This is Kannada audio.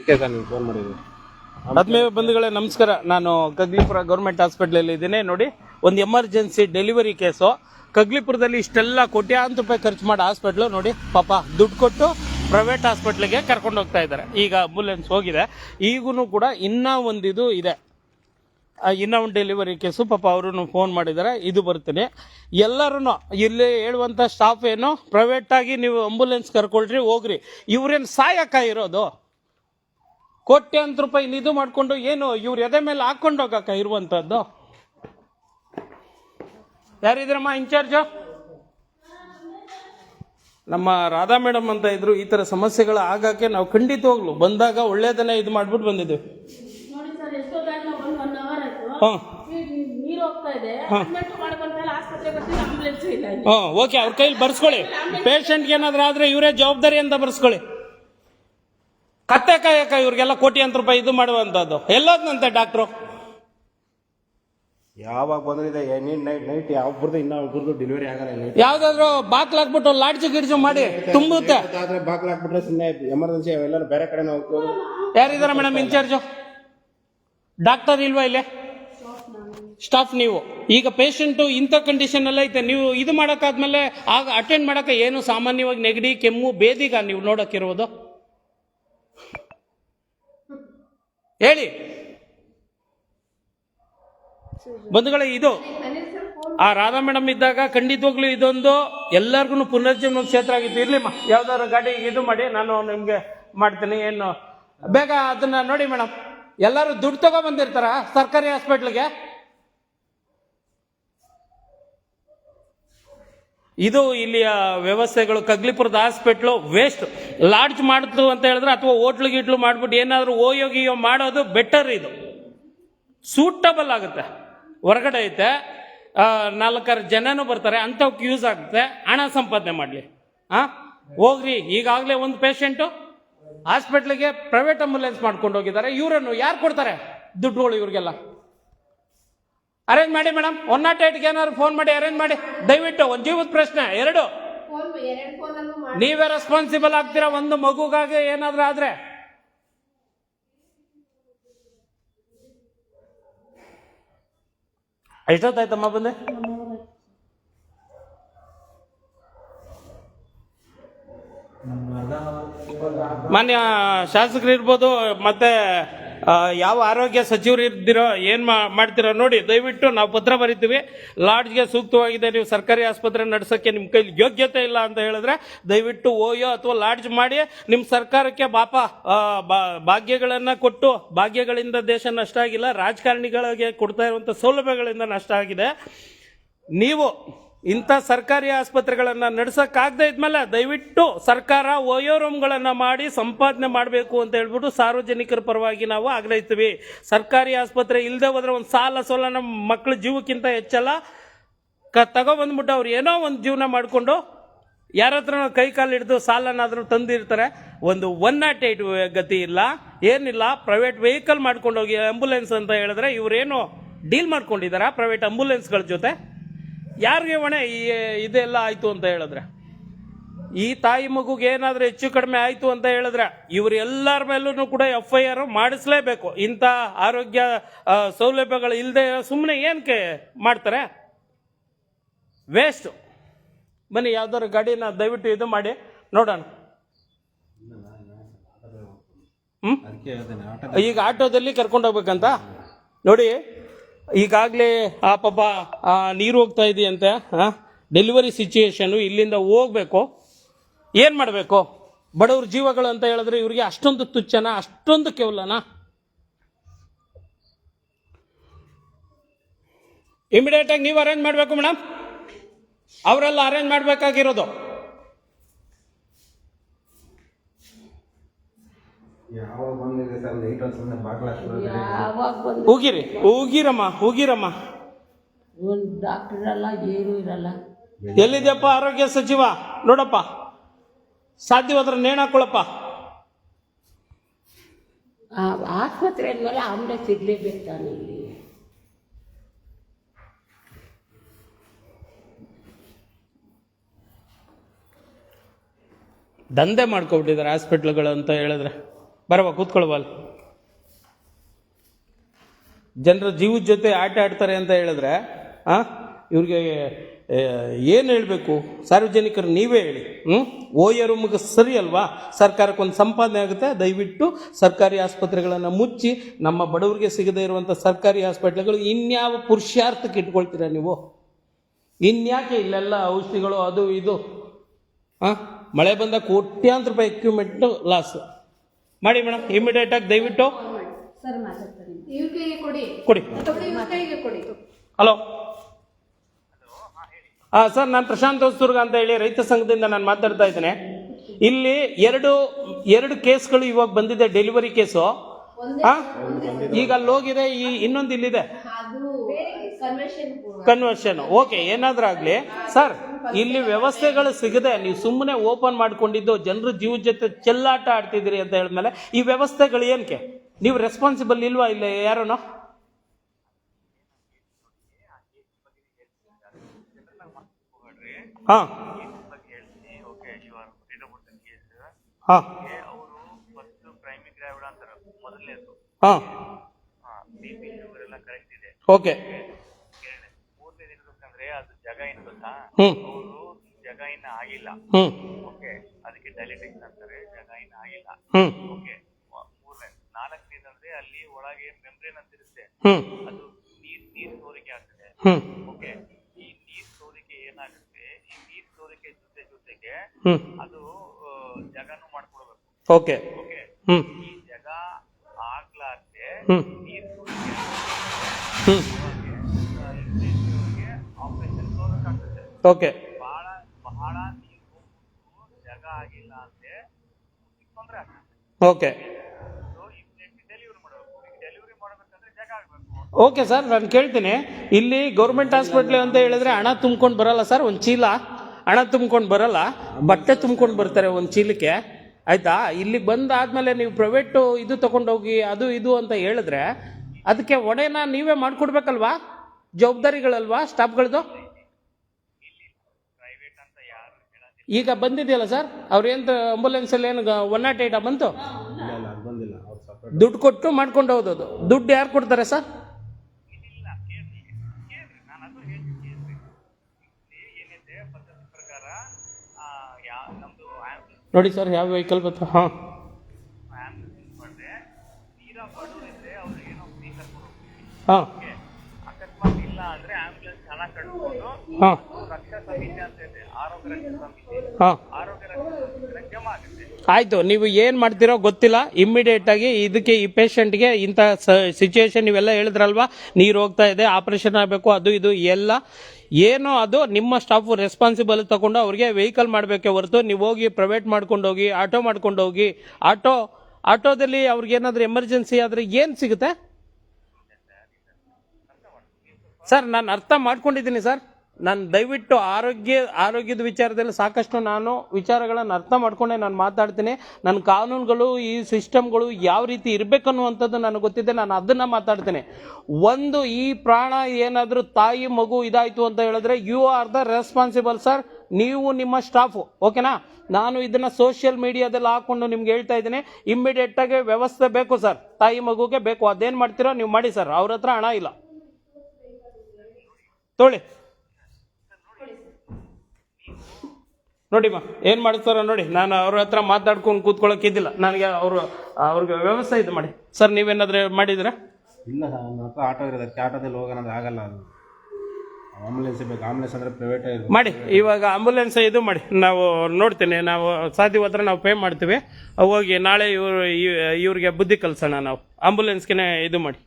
ಅದಕ್ಕೆ ಆತ್ಮೀಯ ಬಂಧುಗಳೇ, ನಮಸ್ಕಾರ. ನಾನು ಕಗ್ಲಿಪುರ ಗೌರ್ಮೆಂಟ್ ಹಾಸ್ಪಿಟ್ಲಲ್ಲಿ ಇದ್ದೀನಿ. ನೋಡಿ, ಒಂದು ಎಮರ್ಜೆನ್ಸಿ ಡೆಲಿವರಿ ಕೇಸು ಕಗ್ಲಿಪುರದಲ್ಲಿ ಇಷ್ಟೆಲ್ಲ ಕೋಟ್ಯಾಂತ ರೂಪಾಯಿ ಖರ್ಚು ಮಾಡಿ ಹಾಸ್ಪಿಟ್ಲು ನೋಡಿ, ಪಾಪ ದುಡ್ಡು ಕೊಟ್ಟು ಪ್ರೈವೇಟ್ ಹಾಸ್ಪಿಟ್ಲಿಗೆ ಕರ್ಕೊಂಡು ಹೋಗ್ತಾ ಇದ್ದಾರೆ. ಈಗ ಆಂಬುಲೆನ್ಸ್ ಹೋಗಿದೆ. ಈಗೂ ಕೂಡ ಇನ್ನೂ ಒಂದಿದು ಇದು. ಇನ್ನೂ ಒಂದು ಡೆಲಿವರಿ ಕೇಸು ಪಾಪ ಅವರು ಫೋನ್ ಮಾಡಿದ್ದಾರೆ. ಇದು ಬರ್ತೀನಿ. ಎಲ್ಲರೂ ಇಲ್ಲಿ ಹೇಳುವಂಥ ಸ್ಟಾಫ್ ಏನು ಪ್ರೈವೇಟಾಗಿ ನೀವು ಆಂಬುಲೆನ್ಸ್ ಕರ್ಕೊಳ್ರಿ, ಹೋಗ್ರಿ. ಇವ್ರೇನು ಸಾಯಕ ಇರೋದು? ಕೋಟ್ಯಾಂತರ ರೂಪಾಯಿ ಇದು ಮಾಡಿಕೊಂಡು ಏನು ಇವ್ರ ಎದೆ ಮೇಲೆ ಹಾಕೊಂಡು ಹೋಗಕ್ಕ ಇರುವಂತದ್ದು? ಯಾರಿದ್ರಮ್ಮ ಇನ್ಚಾರ್ಜ್ ನಮ್ಮ ರಾಧಾ ಮೇಡಮ್ ಅಂತ ಇದ್ರು ಈ ತರ ಸಮಸ್ಯೆಗಳು ಆಗಕ್ಕೆ ನಾವು ಖಂಡಿತವಾಗ್ಲು ಬಂದಾಗ ಒಳ್ಳೇದನ್ನೇ ಇದು ಮಾಡ್ಬಿಟ್ಟು ಬಂದಿದ್ದೀವಿ. ಹಾಂ. ಹಾಂ. ಓಕೆ ಅವ್ರ ಕೈಲಿ ಬರ್ಸ್ಕೊಳ್ಳಿ. ಪೇಷಂಟ್ಗೆ ಏನಾದ್ರೂ ಆದ್ರೆ ಇವರೇ ಜವಾಬ್ದಾರಿ ಅಂತ ಬರ್ಸ್ಕೊಳ್ಳಿ. ಕತ್ತೆ ಕಾಯಕ ಇವ್ರಿಗೆಲ್ಲ ಅಂತ ರೂಪಾಯಿ ಇದು ಮಾಡುವಂಥದ್ದು ಎಲ್ಲೋದ್ನಂತೆ ಡಾಕ್ಟ್ರು? ಯಾವಾಗ ಬಂದ್ರೆ ನೀನ್ ನೈಟ್ ನೈಟ್ ಯಾವ ಒಬ್ಬರದು ಇನ್ನೂ ಒಬ್ಬರದು ಡೆಲಿವರಿ ಆಗಲ್ಲ ಯಾವ್ದಾದ್ರು ಬಾಕ್ಲಾಕ್ಬಿಟ್ಟು ಲಾಡ್ಜು ಗಿಡ್ಜು ಮಾಡಿ ತುಂಬುತ್ತೆ. ಆದ್ರೆ ಬಾಗ್ಲು ಹಾಕ್ಬಿಟ್ರೆ ಸುಮ್ಮನೆ ಎಮರ್ಜೆನ್ಸಿ ಎಲ್ಲರೂ ಬೇರೆ ಕಡೆ ಹೋಗ್ಬೋದು ಯಾರಿದ್ದಾರೆ ಮೇಡಮ್ ಇನ್ಚಾರ್ಜು ಡಾಕ್ಟರ್ ಇಲ್ವಾ ಇಲ್ಲೇ? ಸ್ಟಾಫ್ ನೀವು. ಈಗ ಪೇಷಂಟು ಇಂಥ ಕಂಡೀಷನ್ ಎಲ್ಲ ಐತೆ. ನೀವು ಇದು ಮಾಡೋಕ್ಕಾದ್ಮೇಲೆ ಆಗ ಅಟೆಂಡ್ ಮಾಡೋಕೆ ಏನು ಸಾಮಾನ್ಯವಾಗಿ ನೆಗಡಿ ಕೆಮ್ಮು ಬೇದಿಗ ನೀವು ನೋಡೋಕ್ಕಿರೋದು ಹೇಳಿ. ಬಂಧುಗಳೇ, ಇದು ಆ ರಾಧಾ ಮೇಡಮ್ ಇದ್ದಾಗ ಖಂಡಿತವಾಗ್ಲೂ ಇದೊಂದು ಎಲ್ಲರಿಗೂ ಪುನರ್ಜನ್ಮ ಕ್ಷೇತ್ರ ಆಗಿತ್ತು. ಇರ್ಲಿ ಯಾವ್ದಾದ್ರು ಗಾಡಿ ಇದು ಮಾಡಿ, ನಾನು ನಿಮ್ಗೆ ಮಾಡ್ತೀನಿ, ಏನು. ಬೇಗ ಅದನ್ನ ನೋಡಿ ಮೇಡಮ್. ಎಲ್ಲರೂ ದುಡ್ಡು ತಗೋ ಬಂದಿರ್ತಾರ ಸರ್ಕಾರಿ ಹಾಸ್ಪಿಟ್ಲಿಗೆ ಇದು ಇಲ್ಲಿಯ ವ್ಯವಸ್ಥೆಗಳು. ಕಗ್ಲಿಪುರದ ಹಾಸ್ಪಿಟ್ಲು ವೇಸ್ಟ್ ಲಾಡ್ಜ್ ಮಾಡ್ತು ಅಂತ ಹೇಳಿದ್ರೆ ಅಥವಾ ಹೋಟ್ಲು ಗೀಟ್ಲು ಮಾಡ್ಬಿಟ್ಟು ಏನಾದರೂ ಓಯೋ ಗಿಯೋ ಮಾಡೋದು ಬೆಟರ್ ಇದು. ಸೂಟಬಲ್ ಆಗುತ್ತೆ. ಹೊರಗಡೆ ಐತೆ. ನಾಲ್ಕಾರು ಜನನೂ ಬರ್ತಾರೆ. ಅಂಥವ್ಕೆ ಯೂಸ್ ಆಗುತ್ತೆ. ಹಣ ಸಂಪಾದನೆ ಮಾಡಲಿ. ಹಾಂ ಹೋಗ್ರಿ. ಈಗಾಗಲೇ ಒಂದು ಪೇಷಂಟು ಹಾಸ್ಪಿಟ್ಲಿಗೆ ಪ್ರೈವೇಟ್ ಆಂಬುಲೆನ್ಸ್ ಮಾಡ್ಕೊಂಡು ಹೋಗಿದ್ದಾರೆ ಇವರನ್ನು ಯಾರು ಕೊಡ್ತಾರೆ? ದುಡ್ಡುಗಳು ಇವ್ರಿಗೆಲ್ಲ. ಅರೇಂಜ್ ಮಾಡಿ ಮೇಡಮ್ ಒನ್ ನಾಟ್ ಏಟ್ಗೆ ಏನಾದ್ರು ಫೋನ್ ಮಾಡಿ ಅರೇಂಜ್ ಮಾಡಿ. ದಯವಿಟ್ಟು ಒಂದು ಜೀವದ ಪ್ರಶ್ನೆ ಎರಡು. ಫೋನ್ ಎರಡು ಫೋನಲ್ಲೂ ಮಾಡಿ. ನೀವೇ ರೆಸ್ಪಾನ್ಸಿಬಲ್ ಆಗ್ತೀರಾ? ಒಂದು ಮಗುಗಾಗಿ ಏನಾದ್ರೂ ಆದ್ರೆ. ಎಷ್ಟೊತ್ತಾಯ್ತಮ್ಮ ಬಂದೆ? ಮಾನ್ಯ ಶಾಸಕರು ಇರ್ಬೋದು ಮತ್ತೆ ಯಾವ ಆರೋಗ್ಯ ಸಚಿವರು ಇದ್ದೀರೋ, ಏನು ಮಾಡ್ತಿರೋ ನೋಡಿ, ದಯವಿಟ್ಟು ನಾವು ಪತ್ರ ಬರಿತೀವಿ. ಲಾಡ್ಜ್ಗೆ ಸೂಕ್ತವಾಗಿದೆ ನೀವು ಸರ್ಕಾರಿ ಆಸ್ಪತ್ರೆ ನಡೆಸೋಕ್ಕೆ ನಿಮ್ಮ ಕೈಲಿ ಯೋಗ್ಯತೆ ಇಲ್ಲ ಅಂತ ಹೇಳಿದ್ರೆ, ದಯವಿಟ್ಟು ಓಯೋ ಅಥವಾ ಲಾಡ್ಜ್ ಮಾಡಿ ನಿಮ್ಮ ಸರ್ಕಾರಕ್ಕೆ ಪಾಪ ಭಾಗ್ಯಗಳನ್ನು ಕೊಟ್ಟು, ಭಾಗ್ಯಗಳಿಂದ ದೇಶ ನಷ್ಟ ಆಗಿಲ್ಲ, ರಾಜಕಾರಣಿಗಳಿಗೆ ಕೊಡ್ತಾ ಇರುವಂತ ಸೌಲಭ್ಯಗಳಿಂದ ನಷ್ಟ ಆಗಿದೆ. ನೀವು ಇಂಥ ಸರ್ಕಾರಿ ಆಸ್ಪತ್ರೆಗಳನ್ನ ನಡೆಸಕ್ಕಾಗದೇ ಇದ್ಮೇಲೆ ದಯವಿಟ್ಟು ಸರ್ಕಾರ ಓಯೋ ರೂಮ್ಗಳನ್ನ ಮಾಡಿ ಸಂಪಾದನೆ ಮಾಡಬೇಕು ಅಂತ ಹೇಳ್ಬಿಟ್ಟು ಸಾರ್ವಜನಿಕರ ಪರವಾಗಿ ನಾವು ಆಗ್ರಹಿಸ್ತೀವಿ. ಸರ್ಕಾರಿ ಆಸ್ಪತ್ರೆ ಇಲ್ಲದೆ ಹೋದ್ರೆ ಒಂದು ಸಾಲ ಸೋಲ ನಮ್ಮ ಮಕ್ಕಳ ಜೀವಕ್ಕಿಂತ ಹೆಚ್ಚಲ್ಲ. ಕ ತಗೊಬಂದ್ಬಿಟ್ಟು ಅವ್ರು ಏನೋ ಒಂದು ಜೀವನ ಮಾಡಿಕೊಂಡು ಯಾರ ಹತ್ರ ಕೈ ಕಾಲು ಹಿಡಿದು ಸಾಲನಾದರೂ ತಂದಿರ್ತಾರೆ. ಒಂದು ಒನ್ ನಾಟ್ ಏಟ್ ಗತಿ ಇಲ್ಲ. ಏನಿಲ್ಲ ಪ್ರೈವೇಟ್ ವೆಹಿಕಲ್ ಮಾಡ್ಕೊಂಡು ಹೋಗಿ ಆಂಬುಲೆನ್ಸ್ ಅಂತ ಹೇಳಿದ್ರೆ ಇವರೇನು ಡೀಲ್ ಮಾಡ್ಕೊಂಡಿದ್ದಾರಾ ಪ್ರೈವೇಟ್ ಆಂಬುಲೆನ್ಸ್ಗಳ ಜೊತೆ. ಯಾರಿಗೆ ಹೊಣೆ ಈ ಇದೆಲ್ಲ ಆಯ್ತು ಅಂತ ಹೇಳಿದ್ರೆ. ಈ ತಾಯಿ ಮಗುಗೆ ಏನಾದ್ರೂ ಹೆಚ್ಚು ಕಡಿಮೆ ಆಯ್ತು ಅಂತ ಹೇಳಿದ್ರೆ ಇವರೆಲ್ಲರ ಎಲ್ಲರ ಮೇಲೂ ಕೂಡ ಎಫ್ ಐ ಆರ್ ಮಾಡಿಸ್ಲೇಬೇಕು. ಇಂಥ ಆರೋಗ್ಯ ಸೌಲಭ್ಯಗಳು ಇಲ್ಲದೆ ಸುಮ್ಮನೆ ಏನಕ್ಕೆ ಮಾಡ್ತಾರೆ? ವೇಸ್ಟ್ ಬನ್ನಿ ಯಾವ್ದಾದ್ರು ಗಾಡಿನ ದಯವಿಟ್ಟು ಇದು ಮಾಡಿ ನೋಡೋಣ. ಆಟ ಈಗ ಆಟೋದಲ್ಲಿ ಕರ್ಕೊಂಡು ಹೋಗ್ಬೇಕಂತ? ನೋಡಿ ಈಗಾಗಲೇ, ಆ, ಪಾಪ ನೀರು ಹೋಗ್ತಾ ಇದೆಯಂತೆ ಡೆಲಿವರಿ ಸಿಚುಯೇಷನ್ ಇಲ್ಲಿಂದ ಹೋಗ್ಬೇಕು. ಏನು ಮಾಡಬೇಕು? ಬಡವ್ರ ಜೀವಗಳು ಅಂತ ಹೇಳಿದ್ರೆ ಇವರಿಗೆ ಅಷ್ಟೊಂದು ತುಚ್ಛನ ಅಷ್ಟೊಂದು ಕೇವಲನ. ಇಮಿಡಿಯೇಟ್ ಆಗಿ ನೀವು ಅರೇಂಜ್ ಮಾಡಬೇಕು ಮೇಡಮ್ ಅವರೆಲ್ಲ ಅರೇಂಜ್ ಮಾಡಬೇಕಾಗಿರೋದು. ಯಾವಾಗ ಬಂದಿದೆ ಸರ್? ನೈಟ್ ಒಂದು ಸುಮ್ಮನೆ ಬಾಗ್ಲು ಯಾವಾಗ ಬಂದು ಹೋಗಿರಿ ಹೋಗಿರಮ್ಮ ಹೋಗಿರಮ್ಮ. ಒಂದು ಡಾಕ್ಟರ್ ಇರಲ್ಲ ಏನು ಇರಲ್ಲ. ಎಲ್ಲಿದೆಯಪ್ಪ ಆರೋಗ್ಯ ಸಚಿವ? ನೋಡಪ್ಪ. ಸಾಧ್ಯವಾದ್ರೆ ನೇಣ ಹಾಕೊಳ್ಳಪ್ಪ ಆ ಆಸ್ಪತ್ರೆ ಅಂದಮೇಲೆ ಆಂಬುಲೆನ್ಸ್ ಇರಲೇಬೇಕು ತಾನೆ ಇಲ್ಲಿ. ದಂಧೆ ಮಾಡ್ಕೊಬಿಟ್ಟಿದ್ದಾರೆ ಹಾಸ್ಪಿಟ್ಲ್ಗಳು ಅಂತ ಹೇಳಿದ್ರೆ. ಬರವ ಕೂತ್ಕೊಳ್ವ ಜನರ ಜೀವದ ಜೊತೆ ಆಟ ಆಡ್ತಾರೆ ಅಂತ ಹೇಳಿದ್ರೆ, ಆ, ಇವ್ರಿಗೆ ಏನು ಹೇಳಬೇಕು? ಸಾರ್ವಜನಿಕರು ನೀವೇ ಹೇಳಿ. ಹ್ಞೂ ಓಯರು ಮುಗ ಸರಿ ಅಲ್ವಾ? ಸರ್ಕಾರಕ್ಕೆ ಒಂದು ಸಂಪಾದನೆ ಆಗುತ್ತೆ, ದಯವಿಟ್ಟು ಸರ್ಕಾರಿ ಆಸ್ಪತ್ರೆಗಳನ್ನು ಮುಚ್ಚಿ, ನಮ್ಮ ಬಡವರಿಗೆ ಸಿಗದೇ ಇರುವಂಥ ಸರ್ಕಾರಿ ಹಾಸ್ಪಿಟ್ಲ್ಗಳು ಇನ್ಯಾವ ಪುರುಷಾರ್ಥಕ್ಕೆ ಇಟ್ಕೊಳ್ತೀರಾ ನೀವು? ಇನ್ಯಾಕೆ ಇಲ್ಲೆಲ್ಲ ಔಷಧಿಗಳು ಅದು ಇದು? ಹಾಂ ಮಳೆ ಬಂದ ಕೋಟ್ಯಾಂತರ ರೂಪಾಯಿ ಎಕ್ವಿಪ್ಮೆಂಟು ಲಾಸ್ ಮಾಡಿ ಮೇಡಮ್ ಇಮಿಡಿಯೇಟಾಗಿ ದಯವಿಟ್ಟು. ಇವ್ರ ಕೈಗೆ ಕೊಡಿ. ಹಲೋ. ಹಾಂ ಸರ್ ನಾನು ಪ್ರಶಾಂತ್ ಹೊಸದುರ್ಗ ಅಂತ ಹೇಳಿ ರೈತ ಸಂಘದಿಂದ ನಾನು ಮಾತಾಡ್ತಾ ಇದ್ದೇನೆ. ಇಲ್ಲಿ ಎರಡು ಎರಡು ಕೇಸ್ಗಳು ಇವಾಗ ಬಂದಿದೆ ಡೆಲಿವರಿ ಕೇಸು? ಈಗ ಅಲ್ಲಿ ಹೋಗಿದೆ ಈ ಇನ್ನೊಂದು ಇಲ್ಲಿದೆ. ಕನ್ವರ್ಷನ್ ಓಕೆ ಏನಾದ್ರೂ ಆಗಲಿ. ಸರ್ ಇಲ್ಲಿ ವ್ಯವಸ್ಥೆಗಳು ಸಿಗದೆ ನೀವು ಸುಮ್ಮನೆ ಓಪನ್ ಮಾಡ್ಕೊಂಡಿದ್ದು ಜನರ ಜೀವ ಜೊತೆ ಚೆಲ್ಲಾಟ ಆಡ್ತಿದ್ದೀರಿ ಅಂತ ಹೇಳಿದ್ಮೇಲೆ ಈ ವ್ಯವಸ್ಥೆಗಳು ಏನಕ್ಕೆ ನೀವು ರೆಸ್ಪಾನ್ಸಿಬಲ್ ಇಲ್ವಾ ಇಲ್ಲ ಯಾರನೋ ಹಾ. ಹಾ. ಹಾಂ. ಓಕೆ ಜಾಗ ಏನು ಗೊತ್ತಾ? ಅವರು ಜಾಗ ಇನ್ನ ಆಗಿಲ್ಲ. ಹ್ಮ್. ಓಕೆ ಅದಕ್ಕೆ ಡೈಲಿಟಿಕ್ಸ್ ಅಂತಾರೆ ಜಾಗ ಇನ್ನ ಆಗಿಲ್ಲ. ಹ್ಮ್. ಓಕೆ ಮೂರನೇ ನಾಲ್ಕನೇದಂದ್ರೆ ಅಲ್ಲಿ ಒಳಗೆ ಮೆಂಬ್ರೇನ್ ಅಂತ ಇರುತ್ತೆ. ಹ್ಮ್. ಅದು ನೀರ್ ನೀರ್ ಸೋರಿಕೆ ಆಗ್ತದೆ. ಹ್ಮ್. ಓಕೆ ಈ ನೀರ್ ಸೋರಿಕೆ ಏನಾಗುತ್ತೆ? ಈ ನೀರ್ ಸೋರಿಕೆ ಜೊತೆ ಜೊತೆಗೆ ಹ್ಮ್. ಅದು ಆ, ಜಾಗನೂ ಮಾಡ್ಕೊಡ್ಬೇಕು. ಓಕೆ. Okay hmm. ಈ ಜಾಗ ಆಗ್ಲಾರ್ದೆ ನೀರ್ ಸೋರಿಕೆ ಹ್ಞೂ ಆಪರೇಷನ್ ತೋರಕ್ಕಾಗ್ತದೆ ಓಕೆ. ಬಹಳ ಬಹಳ ನೀರು ಜಾಗ ಆಗಿಲ್ಲ ಅಂದ್ರೆ ತೊಂದರೆ ಆಗ್ತದೆ. ಓಕೆ. ಡೆಲಿವರಿ ಮಾಡಬೇಕು. ಈಗ ಡೆಲಿವರಿ ಮಾಡಬೇಕಂದ್ರೆ ಜಾಗ ಆಗಬೇಕು. ಓಕೆ ಸರ್ ನಾನು ಕೇಳ್ತೀನಿ. ಇಲ್ಲಿ ಗೌರ್ಮೆಂಟ್ ಹಾಸ್ಪಿಟ್ಲ್ ಅಂತ ಹೇಳಿದ್ರೆ ಹಣ ತುಂಬ್ಕೊಂಡು ಬರಲ್ಲ ಸರ್ ಒಂದು ಚೀಲ. ಹಣ ತುಂಬ್ಕೊಂಡು ಬರಲ್ಲ ಬಟ್ಟೆ ತುಂಬ್ಕೊಂಡು ಬರ್ತಾರೆ ಒಂದು ಚೀಲಕ್ಕೆ. ಆಯ್ತಾ? ಇಲ್ಲಿ ಬಂದಾದ್ಮೇಲೆ ನೀವು ಪ್ರೈವೇಟು ಇದು ತಗೊಂಡೋಗಿ ಅದು ಇದು ಅಂತ ಹೇಳಿದ್ರೆ ಅದಕ್ಕೆ ಒಡೆನ ನೀವೇ ಮಾಡಿಕೊಡ್ಬೇಕಲ್ವಾ? ಜವಾಬ್ದಾರಿಗಳಲ್ವಾ ಸ್ಟಾಫ್ಗಳದ್ದು ಪ್ರೈವೇಟ್ ಅಂತ ಯಾರು ಹೇಳೋದಿಲ್ಲ ಈಗ ಬಂದಿದೆಯಲ್ಲ ಸರ್? ಅವ್ರೇನು ಆಂಬುಲೆನ್ಸಲ್ಲಿ ಏನು ಒನ್ ನಾಟ್ ಏಯ್ಟಾ ಬಂತು? ಇಲ್ಲ ಇಲ್ಲ ಅದು ಬಂದಿಲ್ಲ ಅವ್ರು ಸಪ್ರೇಟ್ ದುಡ್ಡು ಕೊಟ್ಟು ಮಾಡ್ಕೊಂಡು ಹೋದದು ದುಡ್ಡು ಯಾರು ಕೊಡ್ತಾರೆ ಸರ್? ಇಲ್ಲ ಕೇಳ್ರಿ ಕೇಳ್ರಿ ನಾನು ಅದು ಹೇಳ್ತೀನಿ ಕೇಳ್ರಿ. ಇಲ್ಲಿ ಪದ್ಧತಿ ಪ್ರಕಾರ ಆ, ಯಾ ನಮ್ದು ನೋಡಿ ಸರ್ ಯಾವ ವೆಹಿಕಲ್ ಬಂತು? ಹಾಂ. ಆಂಬುಲೆನ್ಸ್ ಹಣ ಕಟ್ಕೊಂಡು ಹಾಂ. ರಕ್ತ ಸಮಿತಿ ಅಂತ ಇದೆ. ಆರೋಗ್ಯ ರಕ್ಷಾ ಸಮಿತಿ ಹಾಂ. ಆರೋಗ್ಯ ರಕ್ಷಾ ಸಮಿತಿಗೆ ಜಮಾ ಆಗುತ್ತೆ ಆಯ್ತು ನೀವು ಏನು ಮಾಡ್ತೀರೋ ಗೊತ್ತಿಲ್ಲ. ಇಮ್ಮಿಡಿಯೇಟ್ ಆಗಿ ಇದಕ್ಕೆ ಈ ಪೇಷಂಟ್ಗೆ ಇಂಥ ಸಿಚುಯೇಷನ್ ನೀವೆಲ್ಲ ಹೇಳಿದ್ರಲ್ವಾ? ನೀರು ಹೋಗ್ತಾ ಇದೆ ಆಪರೇಷನ್ ಆಗಬೇಕು ಅದು ಇದು ಎಲ್ಲ. ಏನೋ ಅದು ನಿಮ್ಮ ಸ್ಟಾಫು ರೆಸ್ಪಾನ್ಸಿಬಲ್ ತಗೊಂಡು ಅವ್ರಿಗೆ ವೆಹಿಕಲ್ ಮಾಡಬೇಕೆ ಹೊರತು ನೀವು ಹೋಗಿ ಪ್ರೈವೇಟ್ ಮಾಡ್ಕೊಂಡು ಹೋಗಿ ಆಟೋ ಮಾಡ್ಕೊಂಡು ಹೋಗಿ ಆಟೋ ಆಟೋದಲ್ಲಿ ಅವ್ರಿಗೆ ಏನಾದರೂ ಎಮರ್ಜೆನ್ಸಿ ಆದರೆ ಏನು ಸಿಗುತ್ತೆ? ಸರ್, ನಾನು ಅರ್ಥ ಮಾಡ್ಕೊಂಡಿದ್ದೀನಿ ಸರ್. ನಾನು ದಯವಿಟ್ಟು ಆರೋಗ್ಯ, ಆರೋಗ್ಯದ ವಿಚಾರದಲ್ಲಿ ಸಾಕಷ್ಟು ನಾನು ವಿಚಾರಗಳನ್ನು ಅರ್ಥ ಮಾಡ್ಕೊಂಡೆ, ನಾನು ಮಾತಾಡ್ತೀನಿ. ನನ್ನ ಕಾನೂನುಗಳು, ಈ ಸಿಸ್ಟಮ್ಗಳು ಯಾವ ರೀತಿ ಇರಬೇಕು ಅನ್ನುವಂಥದ್ದು ನನಗೆ ಗೊತ್ತಿದೆ, ನಾನು ಅದನ್ನು ಮಾತಾಡ್ತೀನಿ. ಒಂದು, ಈ ಪ್ರಾಣ ಏನಾದರೂ ತಾಯಿ, ಮಗು ಇದಾಯಿತು ಅಂತ ಹೇಳಿದ್ರೆ you are the responsible sir ನೀವು ನಿಮ್ಮ ಸ್ಟಾಫು ಓಕೆನಾ ನಾನು ಇದನ್ನು ಸೋಷಿಯಲ್ ಮೀಡಿಯಾದಲ್ಲಿ ಹಾಕ್ಕೊಂಡು ನಿಮ್ಗೆ ಹೇಳ್ತಾ ಇದ್ದೀನಿ. ಇಮ್ಮಿಡಿಯೇಟಾಗಿ ವ್ಯವಸ್ಥೆ ಬೇಕು ಸರ್ ತಾಯಿ, ಮಗುಗೆ ಬೇಕು. ಅದೇನು ಮಾಡ್ತೀರೋ ನೀವು ಮಾಡಿ ಸರ್ ಅವ್ರ ಹತ್ರ ಹಣ ಇಲ್ಲ. ತೊಳಿ ನೋಡಿಮ್ಮ ಏನು ಮಾಡ್ತಾರ ನೋಡಿ ನಾನು ಅವ್ರ ಹತ್ರ ಮಾತಾಡ್ಕೊಂಡು ಕೂತ್ಕೊಳ್ಳೋಕ್ಕಿದ್ದಿಲ್ಲ ನನಗೆ ಅವರು ಅವ್ರಿಗೆ ವ್ಯವಸ್ಥೆ ಇದು ಮಾಡಿ. ಸರ್ ನೀವೇನಾದ್ರೂ ಮಾಡಿದ್ದೀರಾ? ಇಲ್ಲ ಸರ್ ನನ್ನ ಹತ್ರ ಆಟೋ ಇರೋದು ಅದಕ್ಕೆ ಆಟೋದಲ್ಲಿ ಹೋಗೋಣ ಅಂದ್ರೆ ಆಗಲ್ಲ ಅದು. ಆಂಬುಲೆನ್ಸ್ ಬೇಕು ಆಂಬುಲೆನ್ಸ್ ಅಂದರೆ ಪ್ರೈವೇಟ್ ಮಾಡಿ ಇವಾಗ ಆಂಬುಲೆನ್ಸ್ ಇದು ಮಾಡಿ. ನಾವು ನೋಡ್ತೇನೆ ನಾವು ಸಾಧ್ಯವಾದ್ರೆ ನಾವು ಪೇ ಮಾಡ್ತೀವಿ. ಹೋಗಿ ನಾಳೆ ಇವ್ರು ಇವ್ರಿಗೆ ಬುದ್ಧಿ ಕಲಿಸೋಣ ನಾವು. ಆಂಬುಲೆನ್ಸ್ಗೆ ಇದು ಮಾಡಿ.